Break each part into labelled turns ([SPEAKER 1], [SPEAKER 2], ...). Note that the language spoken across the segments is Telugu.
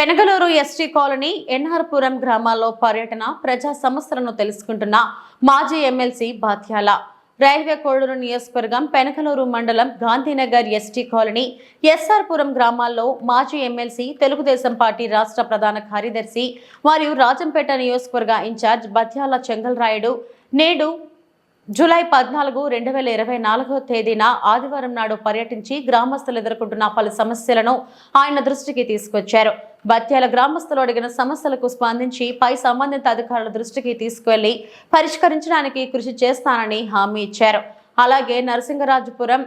[SPEAKER 1] పెనగలూరు ఎస్టీ కాలనీ ఎన్ఆర్పురం గ్రామాల్లో పర్యటన ప్రజా సమస్యలను తెలుసుకుంటున్న మాజీ ఎమ్మెల్సీ బాధ్యాల రైల్వే కోడూరు నియోజకవర్గం పెనకలూరు మండలం గాంధీనగర్ ఎస్టీ కాలనీ ఎస్ఆర్పురం గ్రామాల్లో మాజీ ఎమ్మెల్సీ తెలుగుదేశం పార్టీ రాష్ట్ర ప్రధాన కార్యదర్శి మరియు రాజంపేట నియోజకవర్గ ఇన్ఛార్జ్ బత్యాల చెంగల్ రాయుడు నేడు జూలై పద్నాలుగు రెండు వేల ఇరవై నాలుగో తేదీన ఆదివారం నాడు పర్యటించి గ్రామస్తులు ఎదుర్కొంటున్న పలు సమస్యలను ఆయన దృష్టికి తీసుకొచ్చారు. బత్యాల గ్రామస్తులు అడిగిన సమస్యలకు స్పందించి పై సంబంధిత అధికారుల దృష్టికి తీసుకువెళ్ళి పరిష్కరించడానికి కృషి చేస్తానని హామీ ఇచ్చారు. అలాగే నరసింగరాజపురం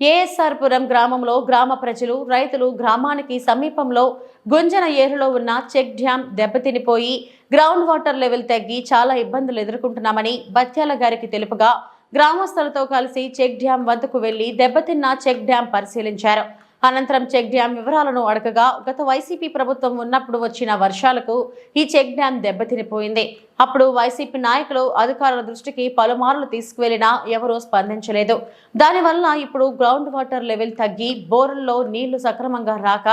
[SPEAKER 1] ఏఎస్ఆర్పురం గ్రామంలో గ్రామ ప్రజలు రైతులు గ్రామానికి సమీపంలో గుంజన ఏరులో ఉన్న చెక్ డ్యాం దెబ్బతినిపోయి గ్రౌండ్ వాటర్ లెవెల్ తగ్గి చాలా ఇబ్బందులు ఎదుర్కొంటున్నామని బత్యాల గారికి తెలుపగా గ్రామస్తులతో కలిసి చెక్ డ్యాం వద్దకు వెళ్ళి దెబ్బతిన్న చెక్ డ్యాం పరిశీలించారు. అనంతరం చెక్ డ్యాం వివరాలను అడగగా గత వైసీపీ ప్రభుత్వం ఉన్నప్పుడు వచ్చిన వర్షాలకు ఈ చెక్ డ్యాం దెబ్బతినిపోయింది. అప్పుడు వైసీపీ నాయకులు అధికారుల దృష్టికి పలుమార్లు తీసుకువెళ్ళినా ఎవరూ స్పందించలేదు. దానివల్ల ఇప్పుడు గ్రౌండ్ వాటర్ లెవెల్ తగ్గి బోర్లలో నీళ్ళు సక్రమంగా రాక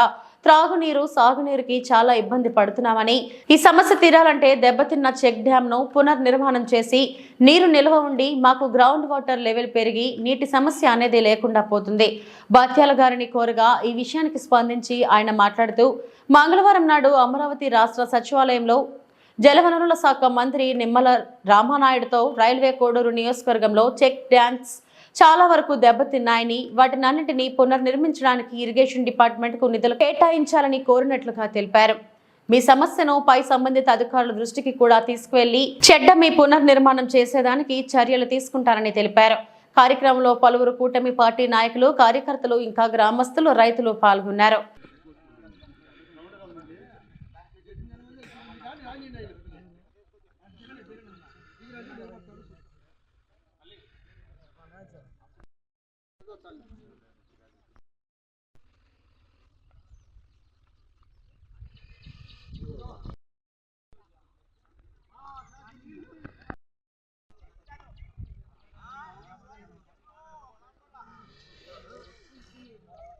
[SPEAKER 1] త్రాగునీరు సాగునీరుకి చాలా ఇబ్బంది పడుతున్నామని. ఈ సమస్య తీరాలంటే దెబ్బతిన్న చెక్ డ్యామ్ను పునర్నిర్మాణం చేసి నీరు నిల్వ ఉండి మాకు గ్రౌండ్ వాటర్ లెవెల్ పెరిగి నీటి సమస్య అనేది లేకుండా పోతుంది. బాత్యాల గారిని కోరగా ఈ విషయానికి స్పందించి ఆయన మాట్లాడుతూ మంగళవారం నాడు అమరావతి రాష్ట్ర సచివాలయంలో జలవనరుల శాఖ మంత్రి నిమ్మల రామానాయుడుతో రైల్వే కోడూరు నియోజకవర్గంలో చెక్ డ్యాన్స్ చాలా వరకు దెబ్బతిన్నాయని వాటినన్నింటినీ పునర్నిర్మించడానికి ఇరిగేషన్ డిపార్ట్మెంట్కు నిధులు కేటాయించాలని కోరినట్లుగా తెలిపారు. మీ సమస్యను పై సంబంధిత అధికారుల దృష్టికి కూడా తీసుకువెళ్ళి చెడ్డ మీ పునర్నిర్మాణం చేసేదానికి చర్యలు తీసుకుంటారని తెలిపారు. కార్యక్రమంలో పలువురు కూటమి పార్టీ నాయకులు కార్యకర్తలు ఇంకా గ్రామస్తులు రైతులు పాల్గొన్నారు. total.